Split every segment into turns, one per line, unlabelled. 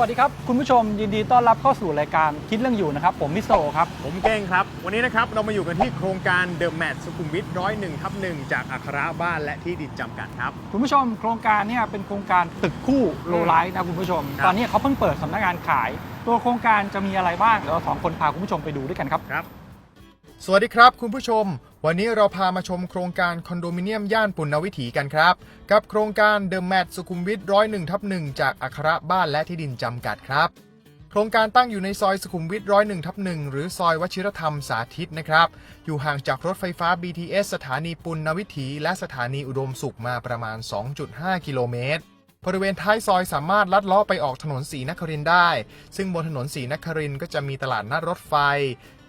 วัสดีครับ คุณผู้ชมยินดีต้อนรับเข้าสู่รายการคิดเรื่องอยู่นะครับ ผมมิสโซครับ
ผมเก้งครับ วันนี้นะครับเรามาอยู่กันที่โครงการเดอะแมทสุขุมวิทร้อยหนึ่งทับหนึ่งจากอัคราบ้านและที่ดินจำกัดครับ
คุณผู้ชมโครงการเนี่ยเป็นโครงการตึกคู่โลไลท์นะคุณผู้ชม
ครับ
ตอนนี้เขาเพิ่งเปิดสำนักงานขาย ตัวโครงการจะมีอะไรบ้างเดี๋ยวเราสองคนพาคุณผู้ชมไปดูด้วยกันครับ
ครับ สวัสดีครับคุณผู้ชม วันนี้เราพามาชมโครงการคอนโดมิเนียมย่านปุณณวิถีกันครับ กับโครงการเดอะแมทสุขุมวิทร้อยหนึ่งทับหนึ่งจากอัคราบ้านและที่ดินจำกัดครับ โครงการตั้งอยู่ในซอยสุขุมวิทร้อยหนึ่งทับหนึ่งหรือซอยวชิรธรรมสาธิตนะครับ อยู่ห่างจากรถไฟฟ้า BTS สถานีปุณณวิถี และสถานีอุดมสุขมาประมาณ 2.5 กิโลเมตรบริเวณท้ายซอยสามารถลัดเลาะไปออกถนนสีนครินได้ ซึ่งบนถนนสีนครินก็จะมีตลาดนัดรถไฟ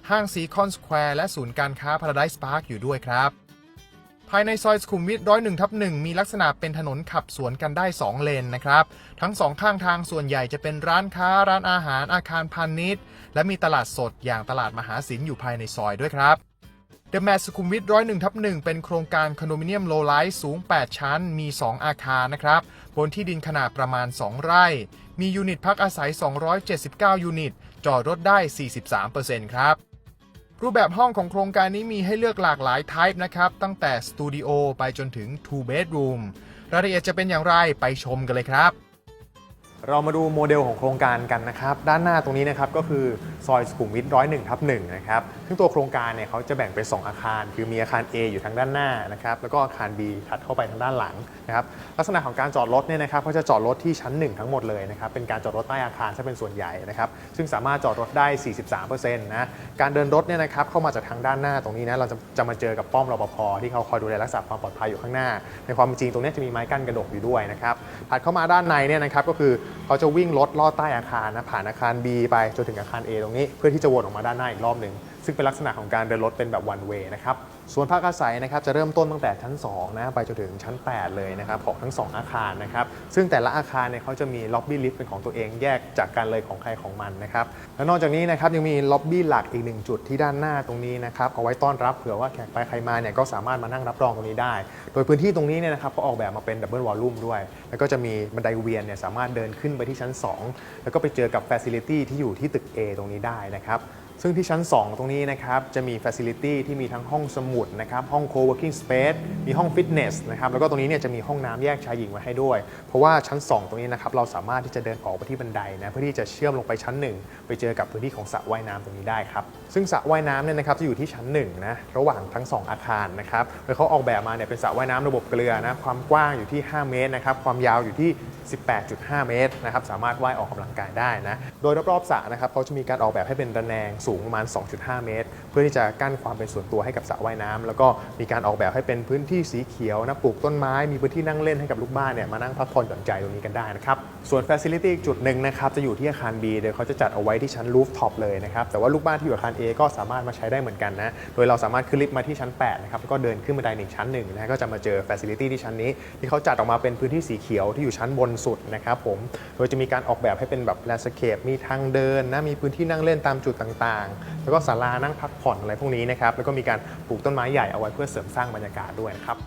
ห้างซีคอนสแควร์และศูนย์การค้าพาราไดส์พาร์คอยู่ด้วยครับ ภายในซอยสุขุมวิทร้อยหนึ่งทับหนึ่งมีลักษณะเป็นถนนขับสวนกันได้ 2 เลนนะครับ ทั้งสองข้างทางส่วนใหญ่จะเป็นร้านค้า ร้านอาหารอาคารพาณิชย์ และมีตลาดสดอย่างตลาดมหาศิลป์อยู่ภายในซอยด้วยครับเดอะแมทสุขุมวิทร้อยหนึ่งทับหนึ่งเป็นโครงการคอนโดมิเนียมโลไลท์สูง 8 ชั้น มี 2 อาคารนะครับ บนที่ดินขนาดประมาณ 2 ไร่ มียูนิตพักอาศัย 279 ยูนิต จอดรถได้ 43%ครับ รูปแบบห้องของโครงการนี้มีให้เลือกหลากหลายไทป์นะครับ ตั้งแต่สตูดิโอไปจนถึง 2 bedroom รายละเอียดจะเป็นอย่างไรไปชมกันเลยครับ เรามาดูโมเดลของโครงการกันนะครับ ด้านหน้าตรงนี้นะครับก็คือซอยสุขุมวิทร้อยหนึ่งทับหนึ่งนะครับซึ่งตัวโครงการเนี่ยเขาจะแบ่งเป็น 2 อาคาร คือมีอาคาร A อยู่ทางด้านหน้านะครับแล้วก็อาคาร B ถัดเข้าไปทางด้านหลังนะครับลักษณะของการจอดรถเนี่ยนะครับเขาจะจอดรถที่ชั้น 1 ทั้งหมดเลยนะครับเป็นการจอดรถใต้อาคารซะเป็นส่วนใหญ่นะครับซึ่งสามารถจอดรถได้ 43%นะการเดินรถเนี่ยนะครับเข้ามาจากทางด้านหน้าตรงนี้นะเราจะจะมาเจอกับป้อมรปภที่เขาคอยดูแลรักษาความปลอดภัยอยู่ข้างหน้า ในความเป็นจริงตรงนี้จะมีไม้กั้นกระดกอยู่ด้วยนะครับถัดเข้ามาด้านในเนี่ยนะครับก็คือเขาจะวิ่งรถลอดใต้อาคารนะผ่านอาคาร B ไปจนถึงอาคาร A ตรงนี้ เพื่อที่จะวนออกมาด้านหน้าอีกรอบหนึ่งซึ่งเป็นลักษณะของการเดินรถเป็นแบบ one way นะครับ ส่วนภาคอาศัยนะครับจะเริ่มต้นตั้งแต่ชั้น2นะไปจนถึงชั้น 8 เลยนะครับของทั้ง 2 อาคารนะครับซึ่งแต่ละอาคารเนี่ยเขาจะมีล็อบบี้ลิฟต์เป็นของตัวเองแยกจากกันเลยของใครของมันนะครับและนอกจากนี้นะครับยังมีล็อบบี้หลักอีกหนึ่งจุดที่ด้านหน้าตรงนี้นะครับเอาไว้ต้อนรับเผื่อว่าแขกไปใครมาเนี่ยก็สามารถมานั่งรับรองตรงนี้ได้ โดยพื้นที่ตรงนี้เนี่ยนะครับก็ออกแบบมาเป็นดับเบิลวอลลุ่มด้วย แล้วก็จะมีบันไดเวียนเนี่ยสามารถเดินขึ้นไปที่ชั้น 2 แล้วก็ไปเจอกับ Facility ที่อยู่ที่ตึก A ตรงนี้ได้นะครับ ซึ่งที่ชั้น 2 ตรงนี้นะครับ จะมี Facility ที่มีทั้งห้องสมุดนะครับ ห้อง Co-working Space มีห้องฟิตเนสนะครับ แล้วก็ตรงนี้เนี่ยจะมีห้องน้ำแยกชายหญิงไว้ให้ด้วย เพราะว่าชั้น 2 ตรงนี้นะครับ เราสามารถที่จะเดินออกไปที่บันไดนะ เพื่อที่จะเชื่อมลงไปชั้น 1 ไปเจอกับพื้นที่ของสระว่ายน้ำตรงนี้ได้ครับ ซึ่งสระว่ายน้ำเนี่ยนะครับจะอยู่ที่ชั้น1นะระหว่างทั้ง 2 อาคารนะครับโดยเขาออกแบบมาเนี่ยเป็นสระว่ายน้ำระบบเกลือนะความกว้างอยู่ที่ 5 เมตรนะครับความยาวอยู่ที่ 18.5 เมตรนะครับสามารถว่ายออกกำลังกายได้นะโดยรอบๆสระนะครับเขาจะมีการออกแบบให้เป็นระแนงสูงประมาณ 2.5 เมตร เพื่อที่จะกั้นความเป็นส่วนตัวให้กับสระว่ายน้ำแล้วก็มีการออกแบบให้เป็นพื้นที่สีเขียวนะปลูกต้นไม้ มีพื้นที่นั่งเล่นให้กับลูกบ้านเนี่ยมานั่งพักผ่อนหย่อนใจตรงนี้กันได้นะครับส่วน Facility อีกจุดหนึ่งนะครับจะอยู่ที่อาคาร B โดยเขาจะจัดเอาไว้ที่ชั้น roof top เลยนะครับแต่ว่าลูกบ้านที่อยู่อาคาร A ก็สามารถมาใช้ได้เหมือนกันนะโดยเราสามารถขึ้นลิฟต์มาที่ชั้น8นะครับแล้วก็เดินขึ้นบันไดหนึ่งชั้นหนึ่งนะก็จะมาเจอ Facility ที่ชั้นนี้ ที่เขาจัดออกมาเป็นพื้นที่สีเขียวที่อยู่ชั้นบนสุดนะครับผมโดยจะมีการออกแบบให้เป็นแบบ landscape มีทางเดินนะมีพื้นที่นั่งเล่นตามจุดต่างๆ แล้วก็ศาลานั่งพักผ่อนอะไรพวกนี้นะครับ แล้วก็มีการปลูกต้นไม้ใหญ่เอาไว้เพื่อเสริมสร้างบรรยากาศด้วยนะครับ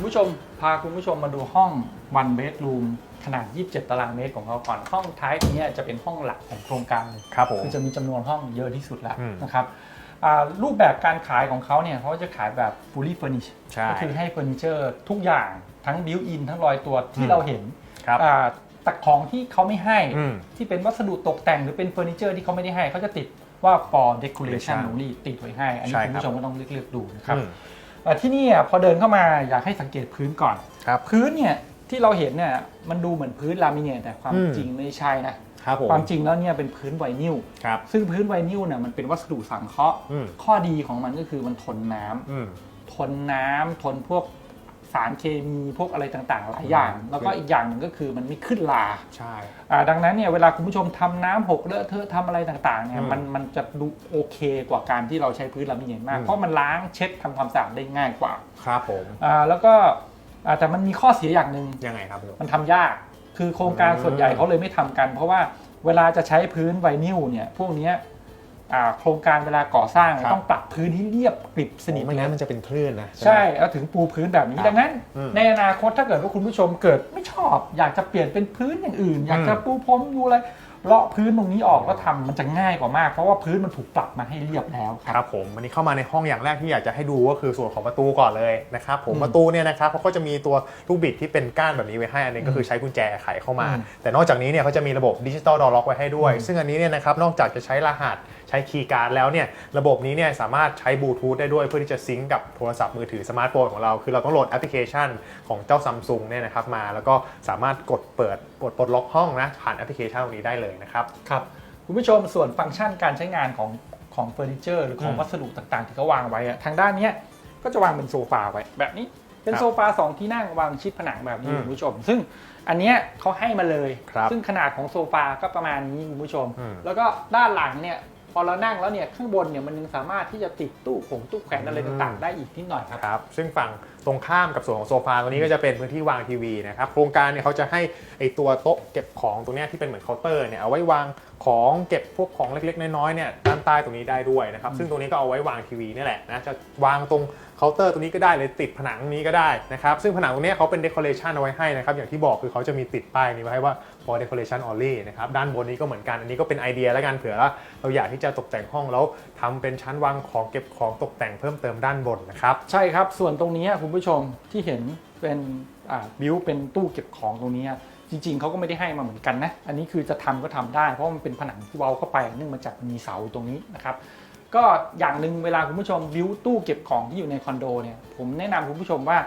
คุณผู้ชมพาคุณผู้ชมมาดูห้อง one bedroom ขนาด 27 ตารางเมตรของเขาก่อนห้องท้ายตรงเนี้ยจะเป็นห้องหลักของโครงการเลย
ครับผม
คือจะมีจำนวนห้องเยอะที่สุดแล้ว
อืม
นะครับอ่ารูปแบบการขายของเขาเนี่ยเขาจะขายแบบ fully furnished
ใช่
ก็คือให้เฟอร์นิเจอร์ทุกอย่างทั้ง built in ทั้งรอยตัว
อื
ที่
ม
เราเห็น
ครับ
อ่าแต่ของที่เขาไม่ให้
อืม
ที่เป็นวัสดุตกแต่งหรือเป็นเฟอร์นิเจอร์ที่เขาไม่ได้ให้เขาจะติดว่า for decoration
Decoration
only ติดไว้ให้ อันนี้
ใช่
คุณ
ครับ
ผู้ชมก็ต้องเลือกๆดูนะครับ
อืม
เอ่อ ที่นี่อะพอเดินเข้ามาอยากให้สังเกตพื้นก่อน
ครับ
พื้นเนี่ยที่เราเห็นเนี่ยมันดูเหมือนพื้นลามิเนตแต่ความ
อืม
จริงไม่ใช่นะ
ครับผม
ความจริงแล้วเนี่ยเป็นพื้นไวนิล
ครับ
ซึ่งพื้นไวนิลเนี่ยมันเป็นวัสดุสังเคราะห์
อืม
ข้อดีของมันก็คือมันทนน้ำ
อืม
ทนน้ำทนพวก สารเคมีพวกอะไรต่างๆ หลายอย่าง
อืม
แล้วก็อีกอย่างหนึ่งก็คือมันไม่ขึ้นลา
ใช่
อ่าดังนั้นเนี่ยเวลาคุณผู้ชมทำน้ำหกเลอะเทอะทำอะไรต่างๆเนี่ย
อืม
มันมันจะดูโอเคกว่าการที่เราใช้พื้นลามิเนตมาก
อืม
เพราะมันล้างเช็ดทำความสะอาดได้ง่ายกว่า
ครับผม
อ่าแล้วก็อ่าแต่มันมีข้อเสียอย่างหนึ่ง
ยังไงครับพี่โอ
มันทำยากคือโครงการ
อืม
ส่วนใหญ่เขาเลยไม่ทำกัน เพราะว่าเวลาจะใช้พื้นไวนิลเนี่ยพวกเนี้ยอ่า โครงการเวลาก่อสร้างต้องปรับพื้นให้เรียบกริบสนิท
ไม่งั้นมันจะเป็นคลื่นนะ
ใช่แล้วถึงปูพื้นแบบนี้
ครับ
ดังนั้น
อืม
ในอนาคตถ้าเกิดว่าคุณผู้ชมเกิดไม่ชอบ อยากจะเปลี่ยนเป็นพื้นอย่างอื่น อยากจะ
อืม
ปูพรมดูอะไรเลาะพื้นตรงนี้ออกก็ทำมันจะง่ายกว่ามาก เพราะว่าพื้นมันถูกปรับมาให้เรียบแล้วค
ครับ รับผมวันนี้เข้ามาในห้องอย่างแรกที่อยากจะให้ดูก็คือส่วนของประตูก่อนเลยนะครับผม
อืม
ประตูเนี่ยนะครับเขาก็จะมีตัวลูกบิดที่เป็นก้านแบบนี้ไว้ให้อันนี้ก็คือใช้กุญแจไขเข้ามา
อืม
แต่นอกจากนี้เนี่ยเขาจะมีระบบดิจิตอลดอร์ล็อกไว้ให้ด้วย
อืม
ซึ่งอันนี้เนี่ยนะครับนอกจากจะใช้รหัส ใช้คีย์การ์ดแล้วเนี่ยระบบนี้เนี่ยสามารถใช้บลูทูธได้ด้วยเพื่อที่จะซิงก์กับโทรศัพท์มือถือสมาร์ทโฟนของเรา คือเราต้องโหลดแอปพลิเคชันของเจ้าซัมซุงเนี่ยนะครับมาแล้วก็สามารถกดเปิดปลดปลดล็อกห้องนะผ่านแอปพลิเคชันตรงนี้ได้เลยนะครับ
ครับคุณผู้ชมส่วนฟังก์ชันการใช้งานของของเฟอร์นิเจอร์หรือของ
อืม
วัสดุต่างๆ ที่เขาวางไว้อะทางด้านเนี้ยก็จะวางเป็นโซฟาไว้แบบนี้เป็น
ครับ
โซฟาสองที่นั่งวางชิดผนังแบบนี้
อืม
คุณผู้ชม ซึ่งอันเนี้ยเขาให้มาเลย
ครับ
ซึ่งขนาดของโซฟาก็ประมาณนี้คุณผู้ชม
อืม
แล้วก็ด้านหลังเนี่ย พอเรานั่งแล้วเนี่ยข้างบนเนี่ยมันยังสามารถที่จะติดตู้ผงตู้แขวนอะไรต่างๆ ได้อีกนิดหน่อยครับ
ครับ ซึ่งฝั่งตรงข้ามกับส่วนของโซฟาตรงนี้ก็จะเป็นพื้นที่วางทีวีนะครับ โครงการเนี่ยเขาจะให้ไอตัวโต๊ะเก็บของตรงเนี้ยที่เป็นเหมือนเคาน์เตอร์เนี่ยเอาไว้วางของเก็บพวกของเล็กๆน้อยๆเนี่ยด้านใต้ตรงนี้ได้ด้วยนะครับ ซึ่งตรงนี้ก็เอาไว้วางทีวีนี่แหละนะจะวางตรง เคาน์เตอร์ตรงนี้ก็ได้เลยติดผนังนี้ก็ได้นะครับซึ่งผนังตรงเนี้ยเขาเป็นเดคอเรชันเอาไว้ให้นะครับอย่างที่บอกคือเขาจะมีติดป้ายนี้ไว้ให้ว่า for decoration only นะครับด้านบนนี้ก็เหมือนกันอันนี้ก็เป็นไอเดียแล้วกันเผื่อว่าเราอยากที่จะตกแต่งห้องแล้วทำเป็นชั้นวางของเก็บของตกแต่งเพิ่มเติมด้านบนนะครับ
ใช่ครับส่วนตรงนี้คุณผู้ชมที่เห็นเป็นบิวเป็นตู้เก็บของตรงนี้จริงๆเขาก็ไม่ได้ให้มาเหมือนกันนะ อันนี้คือจะทำก็ทำได้เพราะมันเป็นผนังที่เว้าเข้าไปเนื่องมาจากมีเสาตรงนี้นะครับ ก็อย่างหนึ่งเวลาคุณผู้ชมบิวตู้เก็บของที่อยู่ในคอนโดเนี่ยผมแนะนำคุณผู้ชมว่า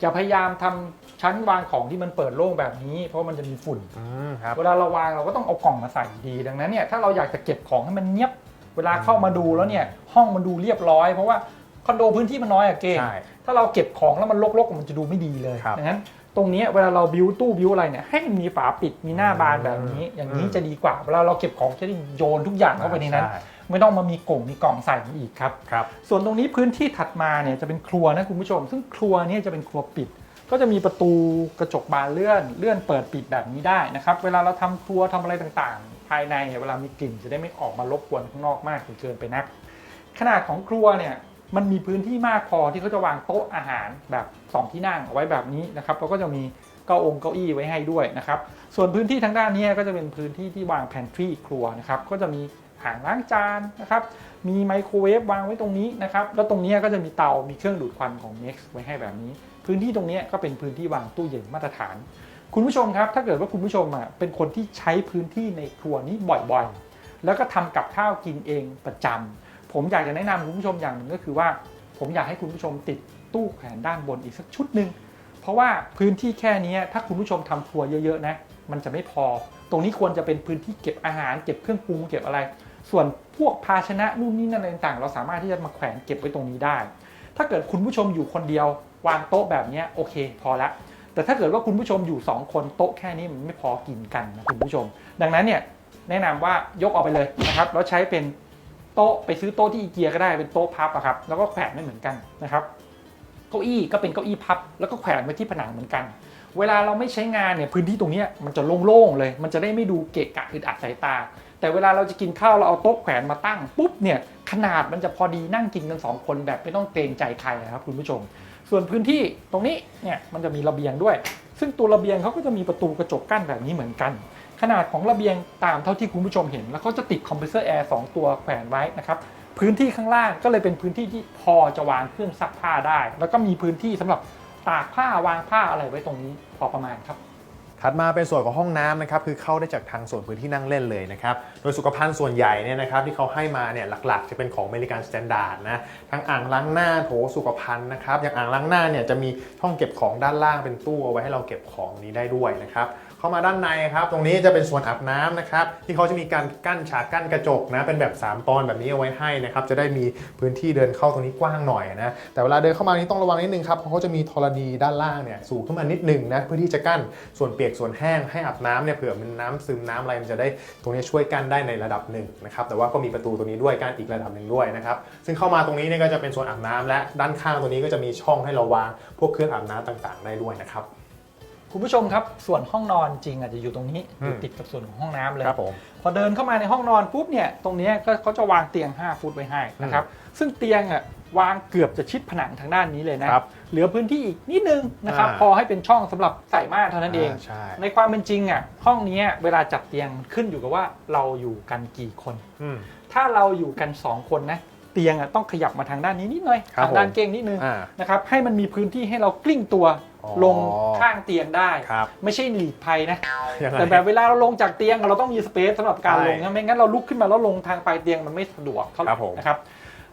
อย่าพยายามทำชั้นวางของที่มันเปิดโล่งแบบนี้ เพราะมันจะมีฝุ่น
อืมครับ
เวลาเราวางเราก็ต้องเอากล่องมาใส่ดี ดังนั้นเนี่ยถ้าเราอยากจะเก็บของให้มันเนียบ เวลาเข้ามาดูแล้วเนี่ยห้องมันดูเรียบร้อย เพราะว่าคอนโดพื้นที่มันน้อยอะเก่ง
ใช่
ถ้าเราเก็บของแล้วมันรกๆมันจะดูไม่ดีเลย
ครับ
ดังนั้นตรงเนี้ยเวลาเราบิวตู้บิวอะไรเนี่ยให้มันมีฝาปิดมีหน้าบานแบบนี้
อืม
อย่างนี้
อืม
จะดีกว่าเวลาเราเก็บของจะได้โยนทุกอย่างเข้าไปในนั้น
ช่
ไม่ต้องมามีกล่องมีกล่องใส่มาอีกครับ
ครับ
ส่วนตรงนี้พื้นที่ถัดมาเนี่ยจะเป็นครัวนะคุณผู้ชม ซึ่งครัวเนี่ยจะเป็นครัวปิด ก็จะมีประตูกระจกบานเลื่อนเลื่อนเปิดปิดแบบนี้ได้นะครับเวลาเราทำครัวทำอะไรต่างๆ ภายในเนี่ยเวลามีกลิ่นจะได้ไม่ออกมารบกวนข้างนอกมากจนเกินไปนัก ขนาดของครัวเนี่ยมันมีพื้นที่มากพอที่เขาจะวางโต๊ะอาหารแบบสองที่นั่งเอาไว้แบบนี้นะครับแล้วก็จะมีเก้าองค์เก้าอี้ไว้ให้ด้วยนะครับ ส่วนพื้นที่ทางด้านนี้ก็จะเป็นพื้นที่ที่วางแพนทรีครัวนะครับ ก็จะมี อ่างล้างจานนะครับ มีไมโครเวฟวางไว้ตรงนี้นะครับ แล้วตรงนี้ก็จะมีเตา มีเครื่องดูดควันของ Next ไว้ให้แบบนี้ พื้นที่ตรงนี้ก็เป็นพื้นที่วางตู้เย็นมาตรฐาน คุณผู้ชมครับ ถ้าเกิดว่าคุณผู้ชมอะเป็นคนที่ใช้พื้นที่ในครัวนี้บ่อยๆ แล้วก็ทำกับข้าวกินเองประจำผมอยากจะแนะนำคุณผู้ชมอย่างหนึ่งก็คือว่า ผมอยากให้คุณผู้ชมติดตู้แขวนด้านบนอีกสักชุดหนึ่งเพราะว่าพื้นที่แค่นี้ถ้าคุณผู้ชมทำครัวเยอะๆนะมันจะไม่พอ ตรงนี้ควรจะเป็นพื้นที่เก็บอาหาร เก็บเครื่องปรุงเก็บอะไร ส่วนพวกภาชนะนู่นนี่นั่นอะไรต่างๆเราสามารถที่จะมาแขวนเก็บไว้ตรงนี้ได้ ถ้าเกิดคุณผู้ชมอยู่คนเดียววางโต๊ะแบบนี้โอเคพอละ แต่ถ้าเกิดว่าคุณผู้ชมอยู่ 2 คนโต๊ะแค่นี้มันไม่พอกินกันนะคุณผู้ชม ดังนั้นเนี่ยแนะนำว่ายกออกไปเลยนะครับแล้วใช้เป็นโต๊ะไปซื้อโต๊ะที่อีเกียก็ได้เป็นโต๊ะพับอะครับแล้วก็แขวนไม่เหมือนกันนะครับเก้าอี้ก็เป็นเก้าอี้พับ แล้วก็แขวนไว้ที่ผนังเหมือนกัน เวลาเราไม่ใช้งานเนี่ยพื้นที่ตรงนี้มันจะโล่งๆเลย มันจะได้ไม่ดูเกะกะอึดอัดสายตา แต่เวลาเราจะกินข้าวเราเอาโต๊ะแขวนมาตั้งปุ๊บเนี่ยขนาดมันจะพอดีนั่งกินกันสองคนแบบไม่ต้องเกรงใจใครนะครับคุณผู้ชม ส่วนพื้นที่ตรงนี้เนี่ยมันจะมีระเบียงด้วย ซึ่งตัวระเบียงเขาก็จะมีประตูกระจกกั้นแบบนี้เหมือนกัน ขนาดของระเบียงตามเท่าที่คุณผู้ชมเห็น แล้วเขาจะติดคอมเพรสเซอร์แอร์สตัวแขวนไว้นะครับพื้นที่ข้างล่างก็เลยเป็นพื้นที่ที่พอจะวางเครื่องซักผ้าได้ แล้วก็มีพื้นที่สำหรับตากผ้าวางผ้าอะไรไว้ตรงนี้พอประมาณครับ
ถัดมาเป็นส่วนของห้องน้ำนะครับคือเข้าได้จากทางส่วนพื้นที่นั่งเล่นเลยนะครับโดยสุขภัณฑ์ส่วนใหญ่เนี่ยนะครับที่เขาให้มาเนี่ยหลักๆ จะเป็นของอเมริกันสแตนดาร์ดนะทั้งอ่างล้างหน้าโถสุขภัณฑ์นะครับอย่างอ่างล้างหน้าเนี่ยจะมีช่องเก็บของด้านล่างเป็นตู้เอาไว้ให้เราเก็บของนี้ได้ด้วยนะครับ เข้ามาด้านในครับ ตรงนี้จะเป็นส่วนอาบน้ำนะครับ ที่เขาจะมีการกั้นฉากกั้นกระจกนะ เป็นแบบ 3 ตอนแบบนี้เอาไว้ให้นะครับ จะได้มีพื้นที่เดินเข้าตรงนี้กว้างหน่อยนะ แต่เวลาเดินเข้ามานี้ต้องระวังนิดนึงครับ เพราะเขาจะมีธรณีด้านล่างเนี่ยสูงขึ้นมานิดนึงนะ เพื่อที่จะกั้นส่วนเปียกส่วนแห้งให้อาบน้ำเนี่ยเผื่อมันน้ำซึมน้ำอะไรมันจะได้ตรงนี้ช่วยกั้นได้ในระดับหนึ่งนะครับ แต่ว่าก็มีประตูตรงนี้ด้วยกั้นอีกระดับหนึ่งด้วยนะครับ ซึ่งเข้ามาตรงนี้เนี่ยก็จะเป็นส่วนอาบน้ำและด้านข้างตรงนี้ก็จะมีช่องให้เราวางพวกเครื่องอาบน้ำต่าง ๆ ได้ด้วยนะครับ
คุณผู้ชมครับส่วนห้องนอนจริงอาจจะอยู่ตรงนี้
อืม
อยู่ติดกับส่วนของห้องน้ำเลย
ครับผม
พอเดินเข้ามาในห้องนอนปุ๊บเนี่ยตรงเนี้ยก็เขาจะวางเตียง 5 ฟุตไว้ให้นะครับซึ่งเตียงอะวางเกือบจะชิดผนังทางด้านนี้เลยนะครับเหลือพื้นที่อีกนิดนึงนะครับ
อ่า
พอให้เป็นช่องสำหรับใส่ม่านเท่านั้นเองา
ใช่
ในความเป็นจริงอะห้องเนี้ยเวลาจัดเตียงขึ้นอยู่กับว่าเราอยู่กันกี่คน
อืม
ถ้าเราอยู่กัน 2 คนนะเตียงอะต้องขยับมาทางด้านนี้นิดหน่อย
ครับ
ทางด้าน
ผม
เก้งนิดนึง
อ่า
นะครับให้มันมีพื้นที่ให้เรากลิ้งตัว
อ๋อ
ลงข้างเตียงได้
ครับ
ไม่ใช่หลีกภัยนะ
ยังไง
แต่แบบเวลาเราลงจากเตียงเราต้องมีสเปซสำหรับการ
ใช่
ลงนะไม่งั้นเราลุกขึ้นมาแล้วลงทางปลายเตียงมันไม่สะดวกเท่าไห
ครั
ร่
บผม
นะครับ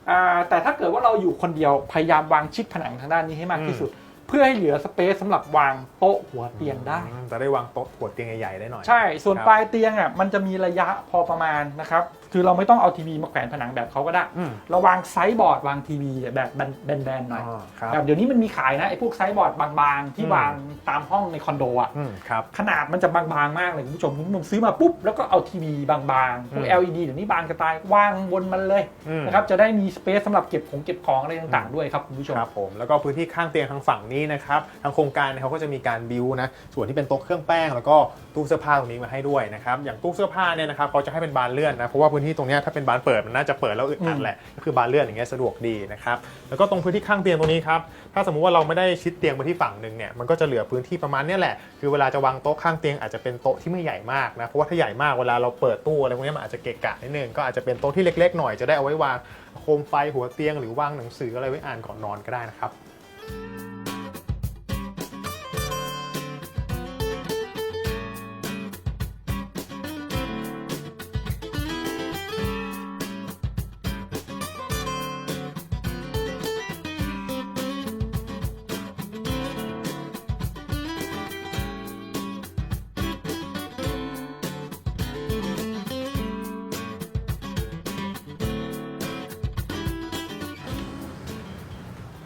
อ่าแต่ถ้าเกิดว่าเราอยู่คนเดียวพยายามวางชิดผนังทางด้านนี้ให้มากที่สุด เพื่อให้เหลือสเปซสำหรับวางโต๊ะหัวเตียงได้
อืมจะได้วางโต๊ะหัวเตียงใหญ่ๆได้หน่อย
ใช่ ส่วน
ครับ
ปลายเตียงอะมันจะมีระยะพอประมาณนะครับ คือเราไม่ต้องเอาทีวีมาแขวนผนังแบบเขาก็ได้
อืม
เราวางไซส์บอร์ดวางทีวีแบบแบนๆหน่อย
อ๋อครับ
แบบเดี๋ยวนี้มันมีขายนะไอ้พวกไซส์บอร์ดบางๆ ที่
อืม
วางตามห้องในคอนโดอะ
อืมครับ
ขนาดมันจะบางๆมากเลยคุณผู้ชมคุณผู้ชมซื้อมาปุ๊บ แล้วก็เอาทีวีบางๆพวก
อืม
LED เดี๋ยวนี้บางกระตายวางบนมันเลย
อืม
นะครับจะได้มีสเปซสำหรับเก็บของเก็บของอะไรต่างๆด้วยครับคุณผู้ชม
ครับผมแล้วก็พื้นที่ข้างเตียงทางฝั่งนี้นะครับทางโครงการเนี่ยเขาก็จะมีการบิวนะส่วนที่เป็นโต๊ะเครื่องแป้ง แล้วก็ตู้เสื้อผ้าตรงนี้มาให้ด้วยนะครับอย่างตู้เสื้อผ้าเนี่ยนะครับเขาจะให้เป็นบานเลื่อนนะเพราะว่าพื้นที่ตรงเนี้ยถ้าเป็นบานเปิดมันน่าจะเปิดแล้วอึดอัด
อืม
แหละก็คือบานเลื่อนอย่างเงี้ยสะดวกดีนะครับแล้วก็ตรงพื้นที่ข้างเตียงตรงนี้ครับถ้าสมมุติว่าเราไม่ได้ชิดเตียงไปที่ฝั่งหนึ่งเนี่ยมันก็จะเหลือพื้นที่ประมาณเนี้ยแหละคือเวลาจะวางโต๊ะข้างเตียงอาจจะเป็นโต๊ะที่ไม่ใหญ่มากนะเพราะว่าถ้าใหญ่มากเวลาเราเปิดตู้อะไรพวกเนี้ยมันอาจจะเกะกะนิดนึงก็อาจจะเป็นโต๊ะที่เล็ก ๆ หน่อยจะได้เอาไว้วางโคมไฟหัวเตียงหรือวางหนังสืออะไรไว้อ่านก่อนนอนก็ได้นะครับ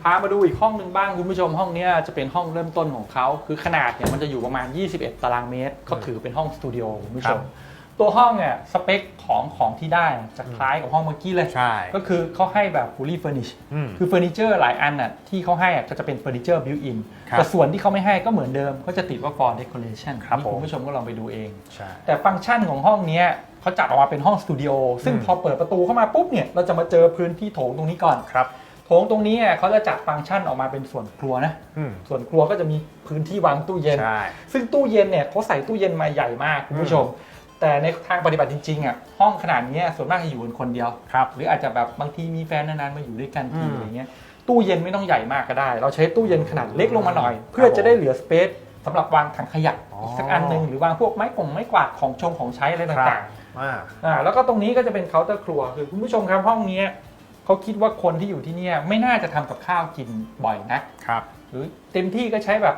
พามาดูอีกห้องหนึ่งบ้างคุณผู้ชมห้องเนี้ยจะเป็นห้องเริ่มต้นของเขาคือขนาดเนี่ยมันจะอยู่ประมาณ 21 ตารางเมตรก็ถือเป็นห้องสตูดิโอคุณผู้ช
ครั
ม
บ
ตัวห้องเนี่ยสเปคของของที่ได้จะคล้ายกับห้องเมื่อกี้เลย
ใช่
ก็คือเขาให้แบบ fully furnish
อืม
คือเฟอร์นิเจอร์หลายอันน่ะที่เขาให้อะก็จะเป็นเฟอร์นิเจอร์ built in
ครับ
แต่ส่วนที่เขาไม่ให้ก็เหมือนเดิมก็จะติดว่า for decoration
ครับ
นี่
ผม
คุณผู้ชมก็ลองไปดูเอง
ใช่
แต่ฟังก์ชันของห้องเนี้ยเขาจัดออกมาเป็นห้องสตูดิโอซึ่ง
อืม
พอเปิดประตูเข้ามาปุ๊บเนี่ยเราจะมาเจอพื้นที่โถงตรงนี้ก่อน
ครับ
โถงตรงนี้อะเขาจะจัดฟังก์ชันออกมาเป็นส่วนครัวนะ
อืม
ส่วนครัวก็จะมีพื้นที่วางตู้เย็น
ใช่
ซึ่งตู้เย็นเนี่ยเขาใส่ตู้เย็นมาใหญ่มากคุณผู้ชม แต่ในทางปฏิบัติจริงๆอะห้องขนาดเนี้ยส่วนมากจะอยู่กันคนเดียว
ครับ
หรืออาจจะแบบบางทีมีแฟนนานๆมาอยู่ด้วยกันที
อืม
อะไรเงี้ยตู้เย็นไม่ต้องใหญ่มากก็ได้ เราใช้ตู้เย็นขนาดเล็กลงมาหน่อย เพื่อจะได้เหลือสเปซสำหรับวางถังขยะ
อ๋อ
อี
อี
กสักอันหนึ่งหรือวางพวกไม้กงไม้กวาดของชงของใช้อะไร
ครับ
ต่าง
อ่า
ๆอ่าแล้วก็ตรงนี้ก็จะเป็นเคาน์เตอร์ครัวคือคุณผู้ชมครับห้องเนี้ย เขาคิดว่าคนที่อยู่ที่เนี่ยไม่น่าจะทำกับข้าวกินบ่อยนะครับ หรือเต็มที่ก็ใช้แบบ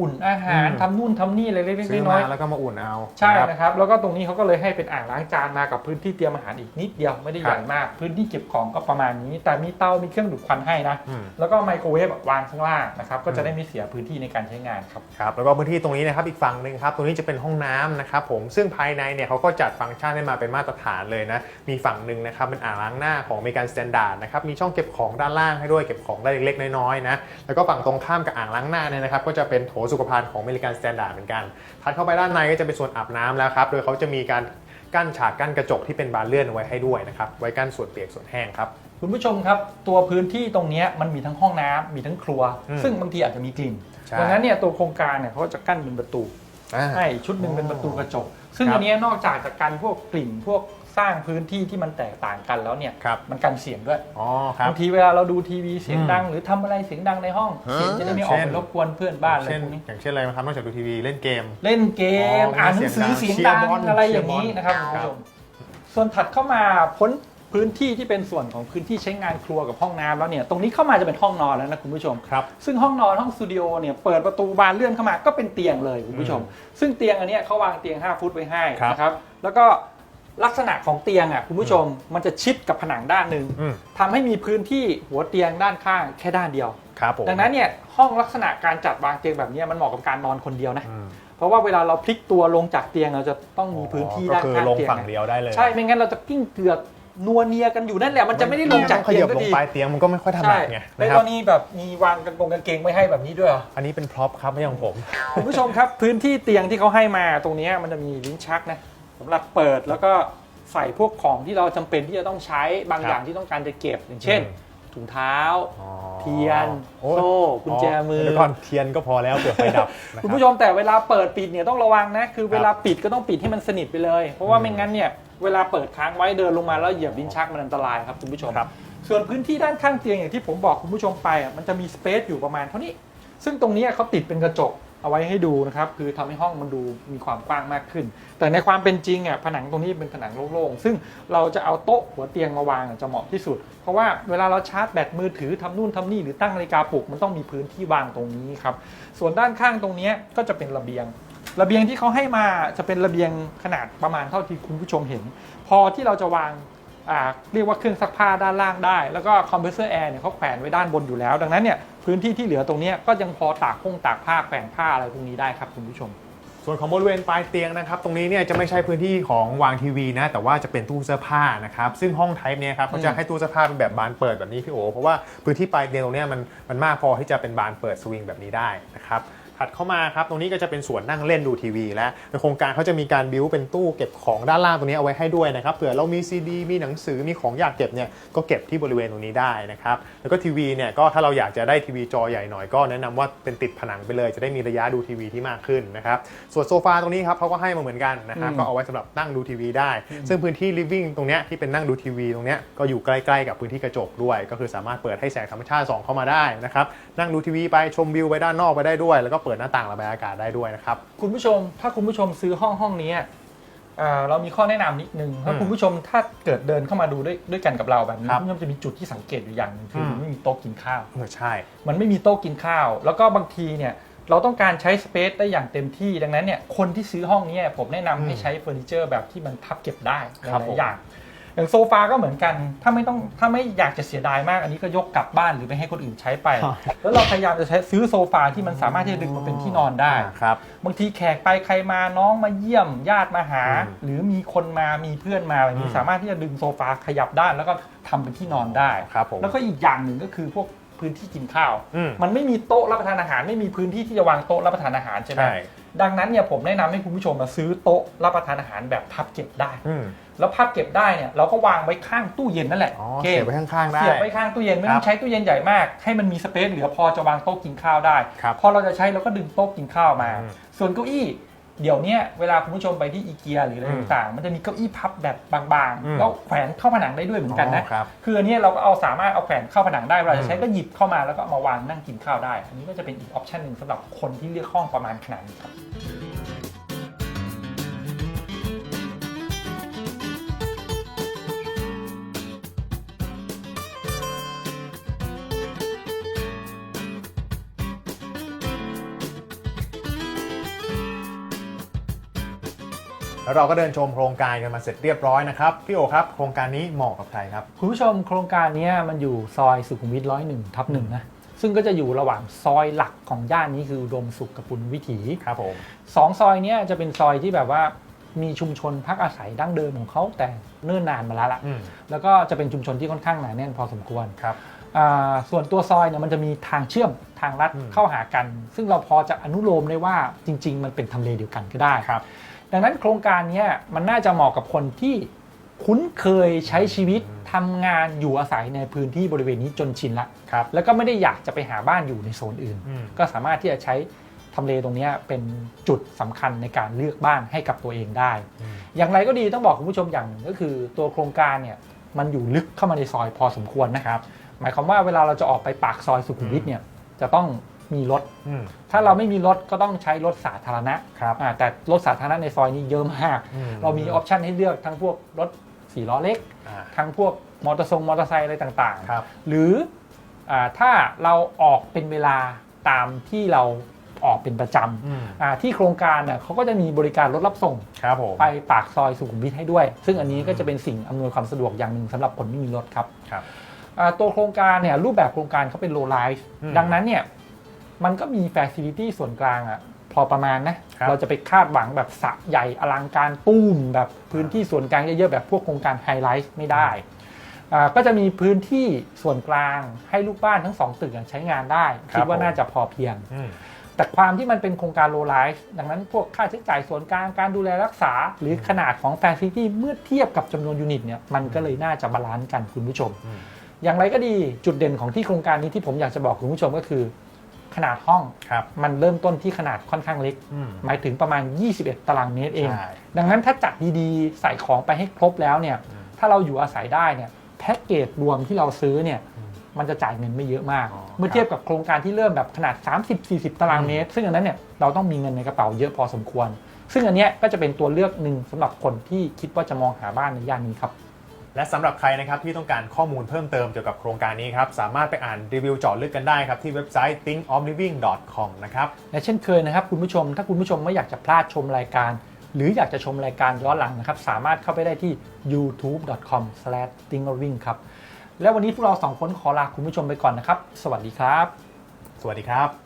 อุ่นอาหาร
อืม
ทำนู่นทำนี่อะไรเล็ก
ซื้อ
ๆน้
มา
อยๆ
แล้วก็มาอุ่นเอา
ใช่
นะครับ
นะครับ แล้วก็ตรงนี้เขาก็เลยให้เป็นอ่างล้างจานมากับพื้นที่เตรียมอาหารอีกนิดเดียวไม่ได้
ครับ
ใหญ่มาก พื้นที่เก็บของก็ประมาณนี้ แต่มีเตามีเครื่องดูดควันให้นะ
อืม
แล้วก็ไมโครเวฟวางข้างล่างนะครับก็
อื
จะ
ม
ได้ไม่เสียพื้นที่ในการใช้งานครับ
ครับแล้วก็พื้นที่ตรงนี้นะครับอีกฝั่งหนึ่งครับตรงนี้จะเป็นห้องน้ำนะครับผมซึ่งภายในเนี่ยเขาก็จัดฟังก์ชันให้มาเป็นมาตรฐานเลยนะมีฝั่งหนึ่งนะครับเป็นอ่างล้างหน้าของอเมริกันสแตนดาร์ดนะครับมีช่องเก็บของด้านล่างให้ด้วยเก็บของได้เล็กๆน้อยๆนะแล้วก็ฝั่งตรงข้ามกับอ่างล้างหน้าเนี่ยนะครับก็จะเป็นโถสุขภัณฑ์ของอเมริกันสแตนดาร์ดเหมือนกัน ถัดเข้าไปด้านในก็จะเป็นส่วนอาบน้ำแล้วครับ โดยเขาจะมีการกั้นฉากกั้นกระจกที่เป็นบานเลื่อนเอาไว้ให้ด้วยนะครับ ไว้กั้นส่วนเปียกส่วนแห้งครับ
คุณผู้ชมครับตัวพื้นที่ตรงเนี้ยมันมีทั้งห้องน้ำมีทั้งครัว
อืม
ซึ่งบางทีอาจจะมีกลิ่น
ใช่
ดังนั้นเนี่ยตัวโครงการเนี่ยเขาก็จะกั้นเป็นประตู
อ่า
ให้ชุดหนึ่งเป็นประตูกระจก ซึ่ง
ครับ
อันเนี้ยนอกจากจะกันพวกกลิ่นพวก สร้างพื้นที่ที่มันแตกต่างกันแล้วเนี่ย
ครับ
มันกันเสียงด้วย
อ๋อครับ
บางทีเวลาเราดูทีวีเสียง
อืม
ดัง หรือทำอะไรเสียงดังในห้องเสียงจะได้ไม่ออก
เช่
ไป
น
รบกวนเพื่อนบ้านอะไร
เช่น
พวกนี้
อย่างเช่นอะไรนะครับนอกจากดูทีวีเล่นเกม
เล่นเกม
อ๋ออ่
อ่านหนังสือ
เสี
เสีย
ย
ง
งดั
ดั
ง
งอะไรอย่างนี้
เชียร์บอล
นะครับ
ครับ
คุณผู้ชมส่วนถัดเข้ามาพ้นพื้นที่ที่เป็นส่วนของพื้นที่ใช้งานครัวกับห้องน้ำแล้วเนี่ยตรงนี้เข้ามาจะเป็นห้องนอนแล้วนะคุณผู้ชม
ครับ
ซึ่งห้องนอนห้องสตูดิโอเนี่ยเปิดประตูบานเลื่อนเข้ามาก็เป็นเตียงเลยคุณผู้ชม ซึ่งเตียงอันเนี้ยเขาวางเตียง 5 ฟุตไว้ให้
ครับ
นะครับแล้วก็ ลักษณะของเตียงอะคุณผู้ชมมันจะชิดกับผนังด้านหนึ่ง
อืม
ทำให้มีพื้นที่หัวเตียงด้านข้างแค่ด้านเดียว
ครับผม
ดังนั้นเนี่ยห้องลักษณะการจัดวางเตียงแบบเนี้ยมันเหมาะกับการนอนคนเดียวนะ
อืม
เพราะว่าเวลาเราพลิกตัวลงจากเตียงเราจะต้องมีพื้นที่
ก็
ด้าน
คือ
ข้าง
ลง
เตียง
ฝั่งเดียวได้เลย
ใช่ไม่งั้นเราจะกิ้งเกือกนัวเนียกันอยู่นั่นแหละมันจะไม่ได้ลงจาก
ข
เตีย
ยั
ง
บ
ก็
ลง
ดี
ปลายเตียงมันก็ไม่ค่อยถนั
ใช่
ดไง
ใน
นะค
ก
รับ
รณีแบบมีวางกระโปรงกางเกงไว้ให้แบบนี้ด้วยเหรอ
อันนี้เป็นพร็อพครับไม่ใช่ของผม
คุณผู้ชมครับ พื้นที่เตียงที่เขาให้มาตรงเนี้ยมันจะมีลิ้นชักนะ สำหรับเปิดแล้วก็ใส่พวกของที่เราจำเป็นที่จะต้องใช้บาง
ครับ
อย่างที่ต้องการจะเก็บอย่างเช่น
อืม
ถุงเท้า
อ๋อ
เทียน
โอ้
โซ่กุญแจมือ
เดี๋ยวก่อนเทียนก็พอแล้วเผื่อไฟดับนะรับ
คุณผู้ชมแต่เวลาเปิดปิดเนี่ยต้องระวังนะ คือเวลาปิดก็ต้องปิดให้มันสนิทไปเลย เพราะว่า
อืม
ไม่งั้นเนี่ยเวลาเปิดค้างไว้เดินลงมาแล้วเหยียบลิ้นชักมันอันตรายครับคุณผู้ชม
ครับ
ส่วนพื้นที่ด้านข้างเตียงอย่างที่ผมบอกคุณผู้ชมไปอะมันจะมีสเปซอยู่ประมาณเท่านี้ ซึ่งตรงเนี้ยเขาติดเป็นกระจก เอาไว้ให้ดูนะครับคือทำให้ห้องมันดูมีความกว้างมากขึ้น แต่ในความเป็นจริงอะผนังตรงนี้เป็นผนังโล่งๆซึ่งเราจะเอาโต๊ะหัวเตียงมาวางจะเหมาะที่สุด เพราะว่าเวลาเราชาร์จแบตมือถือทำนู่นทำนี่หรือตั้งนาฬิกาปลุกมันต้องมีพื้นที่วางตรงนี้ครับส่วนด้านข้างตรงนี้ก็จะเป็นระเบียงระเบียงที่เขาให้มาจะเป็นระเบียงขนาดประมาณเท่าที่คุณผู้ชมเห็น พอที่เราจะวางเรียกว่าเครื่องซักผ้าด้านล่างได้ แล้วก็คอมเพรสเซอร์แอร์เนี่ยเขาแขวนไว้ด้านบนอยู่แล้ว ดังนั้นเนี่ย พื้นที่ที่เหลือตรงเนี้ยก็ยังพอตากพงตากผ้าแขวนผ้าอะไรพวกนี้ได้ครับคุณผู้ชม
ส่วนของบริเวณปลายเตียงนะครับ ตรงนี้เนี่ยจะไม่ใช่พื้นที่ของวางทีวีนะ แต่ว่าจะเป็นตู้เสื้อผ้านะครับ ซึ่งห้องไทป์เนี่ยครับเขาจะให้ตู้เสื้อผ้าเป็นแบบบานเปิดแบบนี้พี่โอเพราะว่าพื้นที่ปลายเตียงตรงเนี้ยมันมันมากพอที่จะเป็นบานเปิดสวิงแบบนี้ได้นะครับ ถัดเข้ามาครับตรงนี้ก็จะเป็นส่วนนั่งเล่นดูทีวี และในโครงการเขาจะมีการบิวเป็นตู้เก็บของด้านล่างตรงนี้เอาไว้ให้ด้วยนะครับเผื่อเรามีซีดีมีหนังสือมีของอยากเก็บเนี่ยก็เก็บที่บริเวณตรงนี้ได้นะครับแล้วก็ทีวีเนี่ยก็ถ้าเราอยากจะได้ทีวีจอใหญ่หน่อยก็แนะนำว่าเป็นติดผนังไปเลย จะได้มีระยะดูทีวีที่มากขึ้นนะครับส่วนโซฟาตรงนี้ครับเขาก็ให้มาเหมือนกันนะครับ
อืม
ก็เอาไว้สำหรับนั่งดูทีวีได้ ซึ่งพื้นที่ living ตรงเนี้ยที่เป็นนั่งดูทีวีตรงเนี้ยก็อยู่ใกล้ๆกับพื้นที่กระจกด้วย ก็คือสามารถเปิดให้แสงธรรมชาติส่องเข้ามาได้นะครับ นั่งดูทีวีไปชมวิวไปด้านนอกไปได้ด้วย แล้วก็เปิดหน้าต่างระบายอากาศได้ด้วยนะครับ
คุณผู้ชมถ้าคุณผู้ชมซื้อห้องห้องนี้อ่าเรามีข้อแนะนำนิดนึงถ้า
อืม
คุณผู้ชมถ้าเกิดเดินเข้ามาดูด้วยด้วยกันกับเราแบบนี้
ครับ
คุณผู้ชมจะมีจุดที่สังเกตอยู่อย่างหนึงคืออ
ม
มันไม่มีโต๊ะกินข้าว
เออใช่
มันไม่มีโต๊ะกินข้าว แล้วก็บางทีเนี่ยเราต้องการใช้สเปซได้อย่างเต็มที่ดังนั้นเนี่ยคนที่ซื้อห้องเนี้ผมแนะนำให้
อืม
ใช้เฟอร์นิเจอร์แบบที่มันพับเก็บได้ห
ครับ
ลา
ผม
ยๆอย่าง อย่างโซฟาก็เหมือนกัน ถ้าไม่ต้องถ้าไม่อยากจะเสียดายมาก อันนี้ก็ยกกลับบ้านหรือไปให้คนอื่นใช้ไป แล้วเราพยายามจะใช้ซื้อโซฟาที่มันสามารถที่จะดึงมาเป็นที่นอนได้
อ่าครับ
บางทีแขกไปใครมาน้องมาเยี่ยมญาติมาหา
อืม
หรือมีคนมามีเพื่อนมาอะไรอย่างนี้
อืม
สามารถที่จะดึงโซฟาขยับด้านแล้วก็ทำเป็นที่นอนได้
ครับผม
แล้วก็อีกอย่างหนึ่งก็คือพวกพื้นที่กินข้าว
อืม
มันไม่มีโต๊ะรับประทานอาหาร ไม่มีพื้นที่ที่จะวางโต๊ะรับประทานอาหารใช่ไหม
ใช่
ดังนั้นเนี่ยผมแนะนำให้คุณผู้ชมมาซื้อโต๊ะรับประทานอาหารแบบพับเก็บได้
อืม
แล้วพับเก็บได้เนี่ยเราก็วางไว้ข้างตู้เย็นนั่นแหละ
อ๋อ
โอเค
เสียบไว้ข้างๆได้
เสียบไว้ข้างตู้เย็นไม่ต้อ
ครั
ง
บ
ใช้ตู้เย็นใหญ่มาก ให้มันมีสเปซเหลือพอจะวางโต๊ะกินข้าวได้
ครับ
พอเราจะใช้เราก็ดึงโต๊ะกินข้าวมา
อืม
ส่วนเก้าอี้เดี๋ยวเนี้ยเวลาคุณผู้ชมไปที่อีเกียหรืออะไร
อืม
ต่างๆ มันจะมีเก้าอี้พับแบบบาง
อืม
ๆแล้วแขวนเข้าผนังได้ด้วยเหมือนกันนะ
อ๋อครับ
คืออันเนี้ยเราก็เอาสามารถเอาแขวนเข้าผนังได้เวลา
อื
จะ
ม
ใช้ก็หยิบเข้ามาแล้วก็เอามาวางนั่งกินข้าวได้ อันนี้ก็จะเป็นอีกออปชันหนึ่งสำหรับคนที่เลือกห้องประมาณขนาดนี้ครับ
แล้วเราก็เดินชมโครงการกันมาเสร็จเรียบร้อยนะครับ พี่โอครับ โครงการนี้เหมาะกับใครครับ
คุณผู้ชมโครงการเนี้ยมันอยู่ซอยสุขุมวิทร้อยหนึ่งทับหนึ่งนะ ซึ่งก็จะอยู่ระหว่างซอยหลักของย่านนี้คืออุดมสุขกับปุณวิถี
ครับผม
สองซอยเนี้ยจะเป็นซอยที่แบบว่ามีชุมชนพักอาศัยดั้งเดิมของเขาแต่เนิ่นนานมาแล้วล่ะ
อืม
แล้วก็จะเป็นชุมชนที่ค่อนข้างหนาแน่นพอสมควร
ครับ
อ่าส่วนตัวซอยเนี่ยมันจะมีทางเชื่อมทางลัด
อืม
เข้าหากัน ซึ่งเราพอจะอนุโลมได้ว่าจริง ๆ มันเป็นทำเลเดียวกันก็ได้
ครับ
ดังนั้นโครงการเนี้ยมันน่าจะเหมาะกับคนที่คุ้นเคยใช้ชีวิตทำงานอยู่อาศัยในพื้นที่บริเวณนี้จนชินละ
ครับ
แล้วก็ไม่ได้อยากจะไปหาบ้านอยู่ในโซนอื่น
อืม
ก็สามารถที่จะใช้ทำเลตรงเนี้ยเป็นจุดสำคัญในการเลือกบ้านให้กับตัวเองได้
อืม
อย่างไรก็ดีต้องบอกคุณผู้ชมอย่างหนึ่งก็คือตัวโครงการเนี่ยมันอยู่ลึกเข้ามาในซอยพอสมควรนะครับ หมายความว่าเวลาเราจะออกไปปากซอยสุขุมวิทเนี่ยจะต้อง มีรถ
อืม
ถ้าเราไม่มีรถก็ต้องใช้รถสาธารณะ
ครับ
อ่าแต่รถสาธารณะในซอยนี้เยอะมาก
อืม
เรามีออปชันให้เลือกทั้งพวกรถสี่ล้อเล็ก
อ่า
ทั้งพวกมอเตอร์ทรงมอเตอร์ไซค์อะไรต่าง
ครับ
ๆ หรืออาถ้าเราออกเป็นเวลาตามที่เราออกเป็นประจ
อืมำ
อ่าที่โครงการเนี่ยเขาก็จะมีบริการรถรับส่ง
ครับผม
ไปปากซอยสุขุมวิทให้ด้วย ซึ่งอันนี้ก็จะเป็นสิ่งอำนวยความสะดวกอย่างหนึ่งสำหรับคนไม่มีรถครับ
ครับ
อ่าตัวโครงการเนี่ยรูปแบบโครงการเขาเป็นโลไลฟ์
อืม
ดังนั้นเนี่ย มันก็มี f ฟ c i ลิตี้ส่วนกลางอะพอประมาณนะ
ครับ
เราจะไปคาดหวังแบบสระใหญ่อลังการตุ้มแบบพื้นที่ส่วนกลางเยอะๆแบบพวกโครงการไฮไลท์ไม่ได้อ่าก็จะมีพื้นที่ส่วนกลางให้ลูกบ้านทั้งสองตึกอะใช้งานได้
ครับ
คิดว่า
ผม
น่าจะพอเพียง
อืม
แต่ความที่มันเป็นโครงการโลไลฟ์ดังนั้นพวกค่าใช้จ่ายส่วนกลางการดูแลรักษา หรือขนาดของ f ฟ c i ลิตี้เมื่อเทียบกับจำนวนยูนิตเนี่ยมันก็เลยน่าจะบาลานซ์กันคุณผู้ชม
อืม
อย่างไรก็ดีจุดเด่นของที่โครงการนี้ที่ผมอยากจะบอกคุณผู้ชมก็คือ ขนาดห้อง
ครับ
มันเริ่มต้นที่ขนาดค่อนข้างเล็ก
อืม
หมายถึงประมาณ 21 ตารางเมตรเอง
ใช่
ดังนั้นถ้าจัดดีๆ ใส่ของไปให้ครบแล้วเนี่ย
อืม
ถ้าเราอยู่อาศัยได้เนี่ยแพ็กเกจรวมที่เราซื้อเนี่ย
อืม
มันจะจ่ายเงินไม่เยอะมาก
อ๋อ
เมื่อเทียบกับโครงการที่เริ่มแบบขนาด 30-40 ตารางเมตร ซึ่งอันนั้นเนี่ยเราต้องมีเงินในกระเป๋าเยอะพอสมควร ซึ่งอันเนี้ยก็จะเป็นตัวเลือกหนึ่งสำหรับคนที่คิดว่าจะมองหาบ้านในย่านนี้ครับ
และสำหรับใครนะครับที่ต้องการข้อมูลเพิ่มเติมเกี่ยวกับโครงการนี้ครับสามารถไปอ่านรีวิวเจาะลึกกันได้ครับที่เว็บไซต์ thinkofliving.com นะครับ
และเช่นเคยนะครับคุณผู้ชม ถ้าคุณผู้ชมไม่อยากจะพลาดชมรายการ หรืออยากจะชมรายการย้อนหลังนะครับสามารถเข้าไปได้ที่ youtube.com/thinkoving ครับและวันนี้พวกเราสองคนขอลาคุณผู้ชมไปก่อนนะครับ สวัสดีครับ
สวัสดีครับ